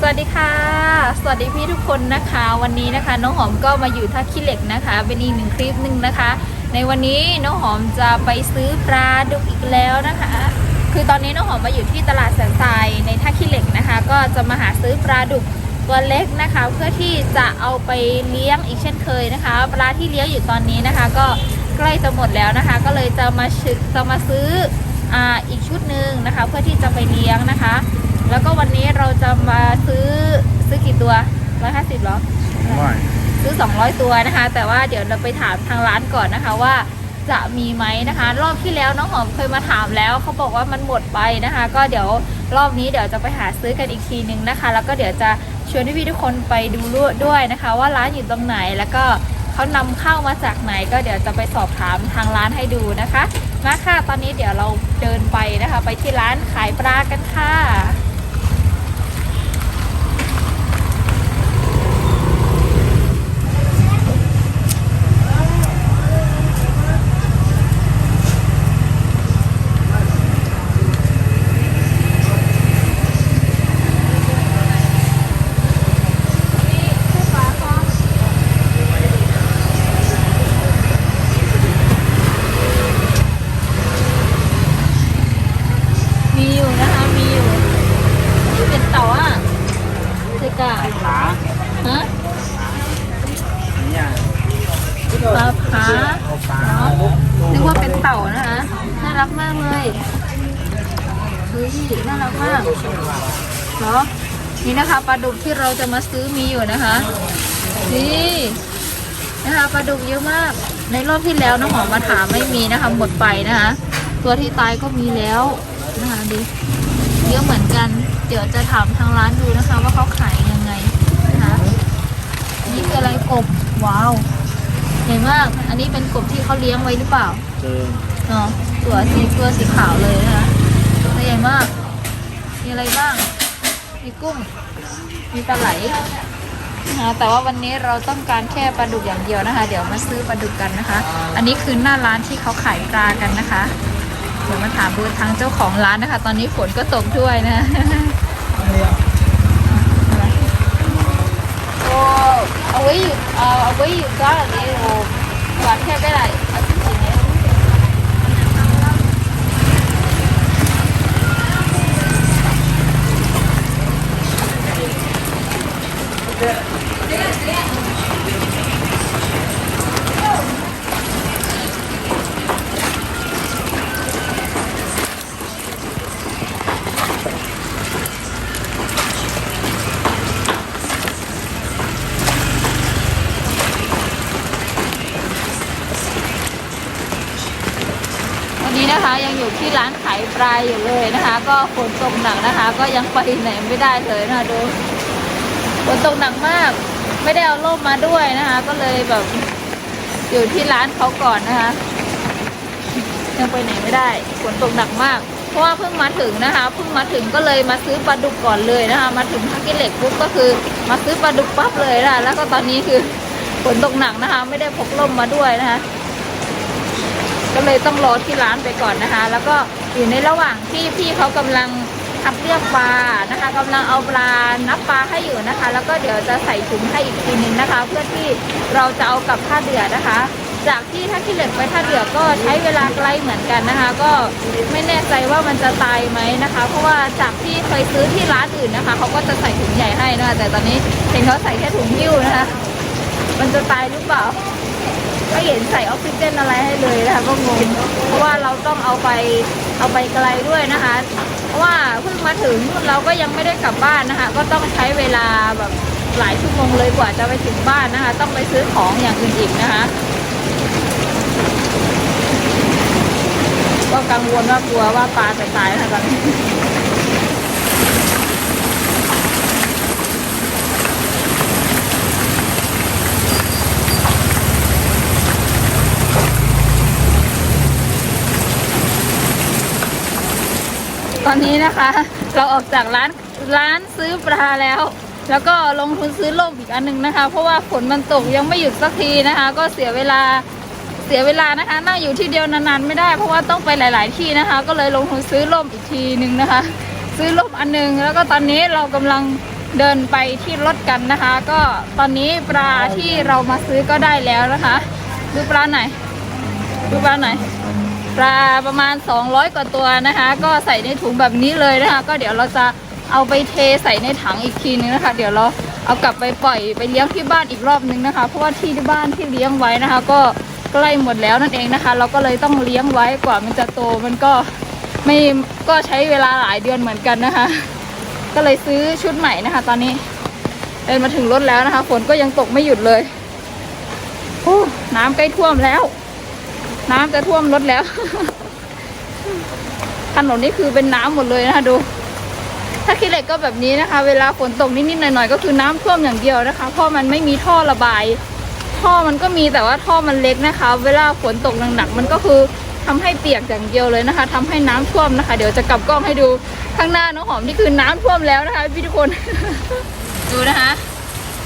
สวัสดีค่ะ สวัสดีพี่ทุกคนนะคะ วันนี้นะคะ น้องหอมก็มาอยู่ท่าขี้เหล็กนะคะ เป็นอีกหนึ่งคลิปหนึ่งนะคะ ในวันนี้น้องหอมจะไปซื้อปลาดุกอีกแล้วนะคะ คือตอนนี้น้องหอมมาอยู่ที่ตลาดแสนทรายในท่าขี้เหล็กนะคะ ก็จะมาหาซื้อปลาดุกตัวเล็กนะคะ เพื่อที่จะเอาไปเลี้ยงอีกเช่นเคยนะคะ ปลาที่เลี้ยงอยู่ตอนนี้นะคะ ก็ใกล้จะหมดแล้วนะคะ ก็เลยจะมาซื้อจะมาซื้อออีกชุดหนึ่งนะคะ เพื่อที่จะไปเลี้ยงนะคะ แล้วก็วันนี้เราจะมาซื้อซื้อกี่ตัว150หรอไม่ซื้อ 200 ตัวนะคะ แต่ว่าเดี๋ยวเราไปถามทางร้านก่อนนะคะว่าจะมีไหมนะคะ รอบที่แล้วน้องหอมเคยมาถามแล้วเขาบอกว่ามันหมดไปนะคะ ก็เดี๋ยวรอบนี้เดี๋ยวจะไปหาซื้อกันอีกทีนึงนะคะ แล้วก็เดี๋ยวจะชวนพี่ๆทุกคนไปดูด้วยนะคะ ว่าร้านอยู่ตรงไหนแล้วก็เขานำเข้ามาจากไหน ก็เดี๋ยวจะไปสอบถามทางร้านให้ดูนะคะมาค่ะตอนนี้เดี๋ยวเราเดินไปนะคะ ไปที่ร้านขายปลากันค่ะ มีอยู่นะคะ มีอยู่นี่เป็นเต่าอะเจกา ขา ฮะ เนี่ย ปลาผาเอาปลานึกว่าเป็นเต่านะคะ น่ารักมากเลยเฮ้ยน่ารักมากเหรอนี่นะคะปลาดุกที่เราจะมาซื้อมีอยู่นะคะ นี่นะคะปลาดุกเยอะมาก ในรอบที่แล้วน้องหอมมาถามไม่มีนะคะ หมดไปนะคะ ตัวที่ตายก็มีแล้วนะคะดูเยอะเหมือนกัน เดี๋ยวจะถามทางร้านดูนะคะ ว่าเขาขายยังไงนะคะนี่คืออะไรกบว้าว ใหญ่มากอันนี้เป็นกบที่เขาเลี้ยงไว้หรือเปล่าเจอเนาะตัวสีตัวสีขาวเลยนะคะตัวใหญ่มาก มีอะไรบ้าง มีกุ้ง มีปลาไหลนะคะแต่ว่าวันนี้เราต้องการแค่ปลาดุกอย่างเดียวนะคะ เดี๋ยวมาซื้อปลาดุกกันนะคะ อันนี้คือหน้าร้านที่เขาขายปลากันนะคะ เดี๋ยวมาถามดูทางเจ้าของร้านนะคะ ตอนนี้ฝนก็ตกด้วยนะ โอ้เอาไว้อยู่เอาเอ ที่ร้านขายปลาอยู่เลยนะคะ ก็ฝนตกหนักนะคะ ก็ยังไปไหนไม่ได้เลยนะคะดูฝนตกหนักมาก ไม่ได้เอาร่มมาด้วยนะคะ ก็เลยแบบอยู่ที่ร้านเขาก่อนนะคะ ยังไปไหนไม่ได้ฝนตกหนักมาก เพราะว่าเพิ่งมาถึงนะคะเพิ่งมาถึงก็เลยมาซื้อปลาดุกก่อนเลยนะคะ มาถึงทักกิเหล็กปุ๊บก็คือมาซื้อปลาดุกปั๊บเลยนะะแล้วก็ตอนนี้คือฝนตกหนักนะคะ ไม่ได้พกร่มมาด้วยนะคะ ก็เลยต้องรอที่ร้านไปก่อนนะคะ แล้วก็อยู่ในระหว่างที่พี่เขากำลังคัดเลือกปลานะคะกำลังเอาปลานับปลาให้อยู่นะคะ แล้วก็เดี๋ยวจะใส่ถุงให้อีกทีนึงนะคะ เพื่อที่เราจะเอากลับท่าเดือนะคะ จากที่ท่าขี้เหล็กไปท่าเดือก็ใช้เวลาไกลเหมือนกันนะคะ ก็ไม่แน่ใจว่ามันจะตายไหมนะคะ เพราะว่าจากที่เคยซื้อที่ร้านอื่นนะคะเขาก็จะใส่ถุงใหญ่ให้นะคะแต่ตอนนี้เห็นเขาใส่แค่ถุงหิ้วนะคะ มันจะตายหรือเปล่า ไม่เห็นใส่ออกซิเจนอะไรให้เลยนะคะก็งงเพราะว่าเราต้องเอาไปเอาไปไกลด้วยนะคะ เพราะว่าเพิ่งมาถึงเราก็ยังไม่ได้กลับบ้านนะคะ ก็ต้องใช้เวลาแบบหลายชั่วโมงเลยกว่าจะไปถึงบ้านนะคะ ต้องไปซื้อของอย่างอื่นอีกนะคะก็กังวลว่ากลัวว่าปลาจะตายนะคะตอนนี้ ตอนนี้นะคะ เราออกจากร้านร้านซื้อปลาแล้ว แล้วก็ลงทุนซื้อร่มอีกอันหนึ่งนะคะ เพราะว่าฝนมันตกยังไม่หยุดสักทีนะคะ ก็เสียเวลาเสียเวลานะคะนั่งอยู่ที่เดียวนานๆไม่ได้ เพราะว่าต้องไปหลาย ๆ ที่นะคะ ก็เลยลงทุนซื้อร่มอีกทีหนึ่งนะคะ ซื้อร่มอันหนึง แล้วก็ตอนนี้เรากำลังเดินไปที่รถกันนะคะ ก็ตอนนี้ปลาที่เรามาซื้อก็ได้แล้วนะคะ ดูปลาไหนดูปลาไหน ปลาประมาณ 200 กว่าตัวนะคะ ก็ใส่ในถุงแบบนี้เลยนะคะ ก็เดี๋ยวเราจะเอาไปเทใส่ในถังอีกทีนึงนะคะ เดี๋ยวเราเอากลับไปปล่อยไปเลี้ยงที่บ้านอีกรอบนึงนะคะ เพราะว่าที่บ้านที่เลี้ยงไว้นะคะ ก็ใกล้หมดแล้วนั่นเองนะคะ เราก็เลยต้องเลี้ยงไว้กว่ามันจะโตมันก็ไม่ก็ใช้เวลาหลายเดือนเหมือนกันนะคะ ก็เลยซื้อชุดใหม่นะคะ ตอนนี้เดินมาถึงรถแล้วนะคะฝนก็ยังตกไม่หยุดเลยโอ้น้ำใกล้ท่วมแล้ว น้ำจะท่วมรถแล้ว ถนนนี่คือเป็นน้ำหมดเลยนะคะดู ถ้าขี้เหล็กก็แบบนี้นะคะ เวลาฝนตกนิดๆหน่อยๆก็คือน้ำท่วมอย่างเดียวนะคะ เพราะมันไม่มีท่อระบาย ท่อมันก็มีแต่ว่าท่อมันเล็กนะคะ เวลาฝนตกหนักๆมันก็คือทำให้เปียกอย่างเดียวเลยนะคะทำให้น้ำท่วมนะคะ เดี๋ยวจะกลับกล้องให้ดูข้างหน้าน้องหอมนี่คือน้ำท่วมแล้วนะคะพี่ทุกคน ดูนะคะ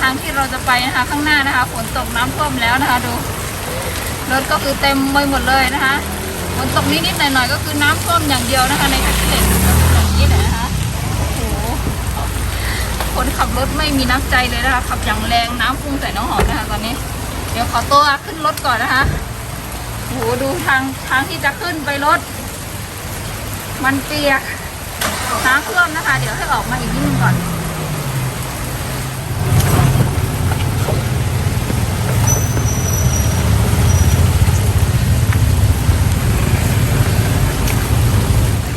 ทางที่เราจะไปนะคะ ข้างหน้านะคะฝนตกน้ำท่วมแล้วนะคะ ดู รถก็คือเต็มไปหมดเลยนะคะฝนตกนิดๆหน่อยๆก็คือน้ำท่วมอย่างเดียวนะคะในทางที่เหล็กก็คือแบบนี้แหละนะคะโอ้โหคนขับรถไม่มีน้ำใจเลยนะคะขับอย่างแรงน้ำพุ่งใส่น้องหอมนะคะตอนนี้ เดี๋ยวขอตัวขึ้นรถก่อนนะคะโอ้โหดูทางทางที่จะขึ้นไปรถ มันเปียกน้ำท่วมนะคะ เดี๋ยวให้ออกมาอีกนิดนึงก่อน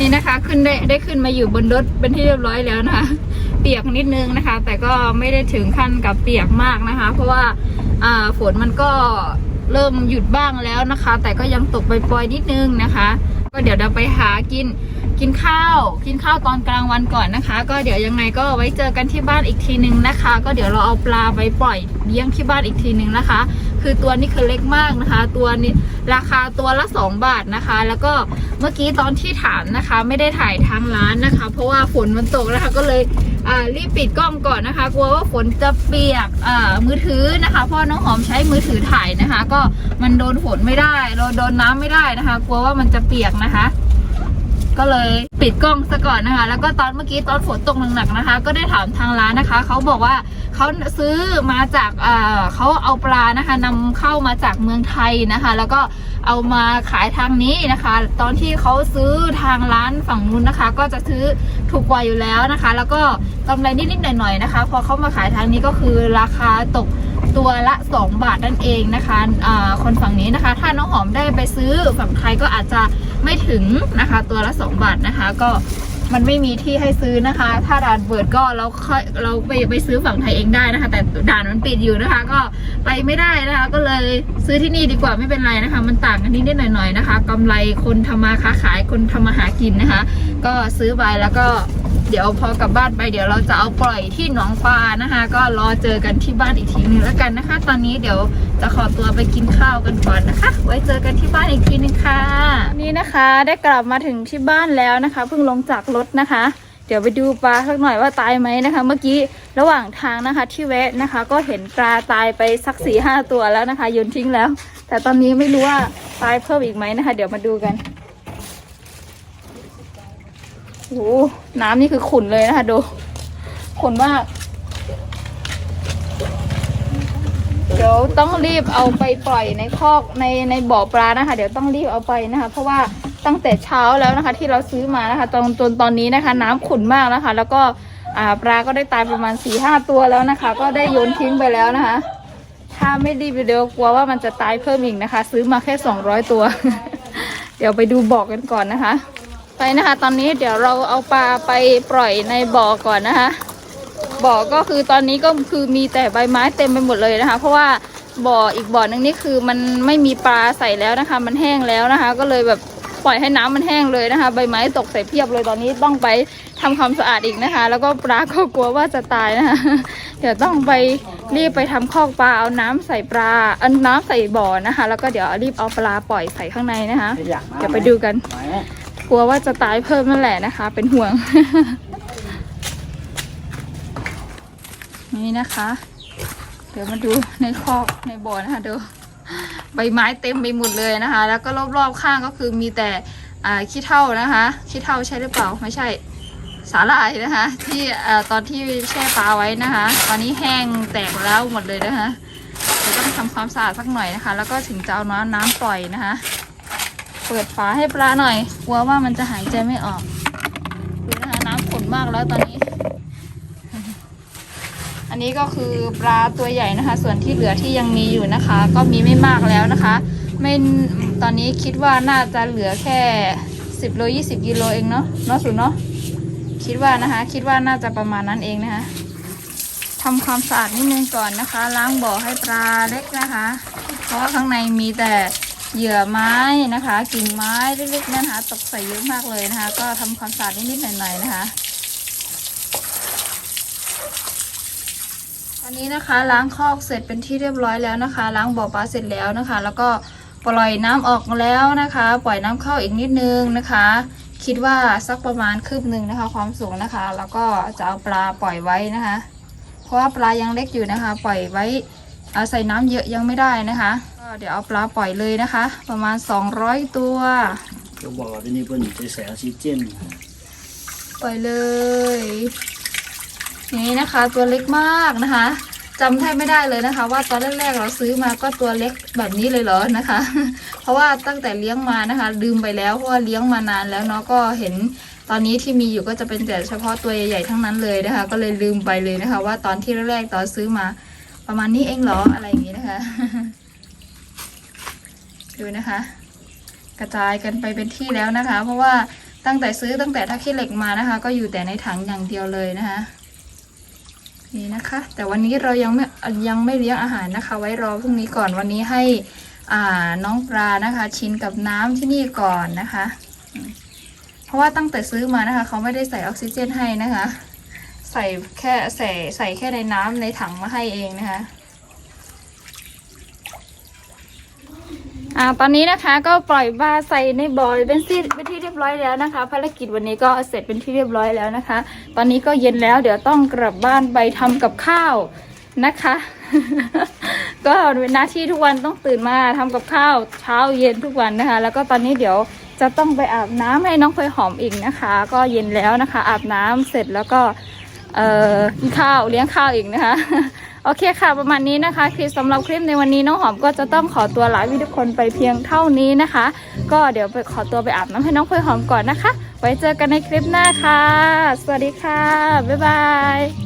นี่นะคะ ขึ้นได้ได้ขึ้นมาอยู่บนรถเป็นที่เรียบร้อยแล้วนะคะ เปียกนิดนึงนะคะ แต่ก็ไม่ได้ถึงขั้นกับเปียกมากนะคะ เพราะว่าอ่าฝนมันก็เริ่มหยุดบ้างแล้วนะคะ แต่ก็ยังตกปล่อยๆนิดนึงนะคะ ก็เดี๋ยวเราไปหากินกินข้าว กินข้าวตอนกลางวันก่อนนะคะ ก็เดี๋ยวยังไงก็ไว้เจอกันที่บ้านอีกทีนึงนะคะ ก็เดี๋ยวเราเอาปลาไปปล่อยเลี้ยงที่บ้านอีกทีนึงนะคะ คือตัวนี้คือเล็กมากนะคะ ตัวนี้ราคาตัวละ 2 บาทนะคะ แล้วก็เมื่อกี้ตอนที่ถามนะคะ ไม่ได้ถ่ายทางร้านนะคะ เพราะว่าฝนมันตกนะคะก็เลยรีบปิดกล้องก่อนนะคะกลัวว่าฝนจะเปียกมือถือนะคะเพราะน้องหอมใช้มือถือถ่ายนะคะ ก็มันโดนฝนไม่ได้เราโดนน้ำไม่ได้นะคะ กลัวว่ามันจะเปียกนะคะ ก็เลยปิดกล้องซะก่อนนะคะ แล้วก็ตอนเมื่อกี้ตอนฝนตกหนักๆนะคะ ก็ได้ถามทางร้านนะคะ เขาบอกว่าเขาซื้อมาจากเออเขาเอาปลานะคะนำเข้ามาจากเมืองไทยนะคะ แล้วก็เอามาขายทางนี้นะคะ ตอนที่เขาซื้อทางร้านฝั่งนู้นนะคะ ก็จะซื้อถูกกว่าอยู่แล้วนะคะ แล้วก็กำไรนิดๆหน่อยๆนะคะ พอเขามาขายทางนี้ก็คือราคาตก ตัวละ 2 บาทนั่นเองนะคะอ่าคนฝั่งนี้นะคะ ถ้าน้องหอมได้ไปซื้อฝั่งไทยก็อาจจะไม่ถึงนะคะ ตัวละ 2 บาทนะคะ ก็มันไม่มีที่ให้ซื้อนะคะ ถ้าด่านเปิดก็เราค่อยเราไปไปซื้อฝั่งไทยเองได้นะคะ แต่ด่านมันปิดอยู่นะคะ ก็ไปไม่ได้นะคะ ก็เลยซื้อที่นี่ดีกว่าไม่เป็นไรนะคะ มันต่างกันนิดๆหน่อยๆนะคะกำไรคนทำมาค้าขายคนทำมาหากินนะคะ ก็ซื้อไปแล้วก็ ดี๋ยวพอกลับบ้านไปเดี๋ยวเราจะเอาปล่อยที่หนองปลานะคะ ก็รอเจอกันที่บ้านอีกทีนึงแล้วกันนะคะ ตอนนี้เดี๋ยวจะขอตัวไปกินข้าวกันก่อนนะคะ ไว้เจอกันที่บ้านอีกทีนึงค่ะนี่นะคะได้กลับมาถึงที่บ้านแล้วนะคะ เพิ่งลงจากรถนะคะ เดี๋ยวไปดูปลาสักหน่อยว่าตายไหมนะคะ เมื่อกี้ระหว่างทางนะคะ ที่แวะนะคะ ก็เห็นปลาตายไปสักสี่ห้าตัวแล้วนะคะโยนทิ้งแล้ว แต่ตอนนี้ไม่รู้ว่าตายเพิ่มอีกไหมนะคะ เดี๋ยวมาดูกัน โหน้ำนี่คือขุ่นเลยนะคะดูขุ่นมาก เดี๋ยวต้องรีบเอาไปปล่อยในคอกในในบ่อปลานะคะ เดี๋ยวต้องรีบเอาไปนะคะ เพราะว่าตั้งแต่เช้าแล้วนะคะ ที่เราซื้อมานะคะตอนจนตอนนี้นะคะ น้ำขุ่นมากนะคะ แล้วก็ปลาก็ได้ตายประมาณสี่ห้าตัวแล้วนะคะ ก็ได้โยนทิ้งไปแล้วนะคะ ถ้าไม่รีบเดี๋ยวกลัวว่ามันจะตายเพิ่มอีกนะคะ ซื้อมาแค่สองร้อยตัว เดี๋ยวไปดูบ่อกันก่อนนะคะ ไปนะคะ ตอนนี้เดี๋ยวเราเอาปลาไปปล่อยในบ่อก่อนนะคะ บ่อก็คือตอนนี้ก็คือมีแต่ใบไม้เต็มไปหมดเลยนะคะ เพราะว่าบ่ออีกบ่อนึงนี่คือมันไม่มีปลาใส่แล้วนะคะ มันแห้งแล้วนะคะ ก็เลยแบบปล่อยให้น้ำมันแห้งเลยนะคะ ใบไม้ตกใส่เพียบเลยตอนนี้ต้องไปทำความสะอาดอีกนะคะ แล้วก็ปลาก็กลัวว่าจะตายนะคะ เดี๋ยวต้องไปรีบไปทำคอกปลาเอาน้ำใส่ปลาเอาน้ำใส่บ่อนะคะ แล้วก็เดี๋ยวรีบเอาปลาปล่อยใส่ข้างในนะคะอยากมาเดี๋ยวไปดูกันไหม กลัวว่าจะตายเพิ่มนั่นแหละนะคะ เป็นห่วง นี่นะคะ เดี๋ยวมาดูในคอกในบ่อนะคะดูใบไม้เต็มไปหมดเลยนะคะ แล้วก็รอบๆข้างก็คือมีแต่อ่าขี้เถ้านะคะขี้เถ้าใช่หรือเปล่าไม่ใช่สาหร่ายนะคะ ที่ตอนที่แช่ปลาไว้นะคะ ตอนนี้แห้งแตกแล้วหมดเลยนะคะเดี๋ยวต้องทำความสะอาดสักหน่อยนะคะ แล้วก็ถึงจะเอาน้ำน้ำปล่อยนะคะ เปิดฝาให้ปลาหน่อย กลัวว่ามันจะหายใจไม่ออกดูนะคะน้ำขุ่นมากแล้วตอนนี้ อันนี้ก็คือปลาตัวใหญ่นะคะ ส่วนที่เหลือที่ยังมีอยู่นะคะ ก็มีไม่มากแล้วนะคะ ไม่ตอนนี้คิดว่าน่าจะเหลือแค่สิบโลยี่สิบกิโลเองเนาะเนาะสุดเนาะคิดว่านะคะ คิดว่าน่าจะประมาณนั้นเองนะคะทำความสะอาดนิดนึงก่อนนะคะ ล้างบ่อให้ปลาเล็กนะคะ เพราะว่าข้างในมีแต่ เหยื่อไม้นะคะ กิ่งไม้เล็กๆนะคะตกใส่เยอะมากเลยนะคะ ก็ทำความสะอาดนิดๆหน่อยๆนะคะอันนี้นะคะล้างคอกเสร็จเป็นที่เรียบร้อยแล้วนะคะ ล้างบ่อปลาเสร็จแล้วนะคะ แล้วก็ปล่อยน้ำออกแล้วนะคะ ปล่อยน้ำเข้าอีกนิดนึงนะคะ คิดว่าสักประมาณคืบหนึ่งนะคะ ความสูงนะคะ แล้วก็จะเอาปลาปล่อยไว้นะคะ เพราะว่าปลายังเล็กอยู่นะคะ ปล่อยไว้ใส่น้ำเยอะยังไม่ได้นะคะ เดี๋ยวเอาปลาปล่อยเลยนะคะ ประมาณ 200 ตัวจะบอกว่าที่นี่เพิ่นจะใส่ออกซิเจนปล่อยเลย นี่นะคะตัวเล็กมากนะคะจำแทบไม่ได้เลยนะคะ ว่าตอนแรกๆเราซื้อมาก็ตัวเล็กแบบนี้เลยเหรอนะคะ เพราะว่าตั้งแต่เลี้ยงมานะคะลืมไปแล้วเพราะว่าเลี้ยงมานานแล้วเนาะก็เห็นตอนนี้ที่มีอยู่ก็จะเป็นแต่เฉพาะตัวใหญ่ๆทั้งนั้นเลยนะคะ ก็เลยลืมไปเลยนะคะ ว่าตอนที่แรกๆตอนซื้อมาประมาณนี้เองเหรออะไรอย่างนี้นะคะ ดูนะคะ กระจายกันไปเป็นที่แล้วนะคะ เพราะว่าตั้งแต่ซื้อตั้งแต่ท่าขี้เหล็กมานะคะ ก็อยู่แต่ในถังอย่างเดียวเลยนะคะนี่นะคะ แต่วันนี้เรายังไม่ยังไม่เลี้ยงอาหารนะคะ ไว้รอพรุ่งนี้ก่อนวันนี้ให้อ่าน้องปลานะคะ ชินกับน้ำที่นี่ก่อนนะคะ เพราะว่าตั้งแต่ซื้อมานะคะ เขาไม่ได้ใส่ออกซิเจนให้นะคะ ใส่แค่ใส่ใส่แค่ในน้ำในถังมาให้เองนะคะ อ่าตอนนี้นะคะก็ปล่อยปลาใส่ในบ่อเป็นที่เป็นที่เรียบร้อยแล้วนะคะ ภารกิจวันนี้ก็เสร็จเป็นที่เรียบร้อยแล้วนะคะ ตอนนี้ก็เย็นแล้วเดี๋ยวต้องกลับบ้านไปทำกับข้าวนะคะ ก็เป็นหน้าที่ทุกวันต้องตื่นมาทำกับข้าวเช้าเย็นทุกวันนะคะ แล้วก็ตอนนี้เดี๋ยวจะต้องไปอาบน้ำให้น้องเพยหอมอีกนะคะ ก็เย็นแล้วนะคะ อาบน้ำเสร็จแล้วก็เอ่อกินข้าวเลี้ยงข้าวอีกนะคะ โอเคค่ะ ประมาณนี้นะคะคลิปสำหรับคลิปในวันนี้น้องหอมก็จะต้องขอตัวลาพี่ทุกคนไปเพียงเท่านี้นะคะ ก็เดี๋ยวไปขอตัวไปอาบน้ำให้น้องเพยหอมก่อนนะคะ ไว้เจอกันในคลิปหน้าค่ะ สวัสดีค่ะ บ๊ายบาย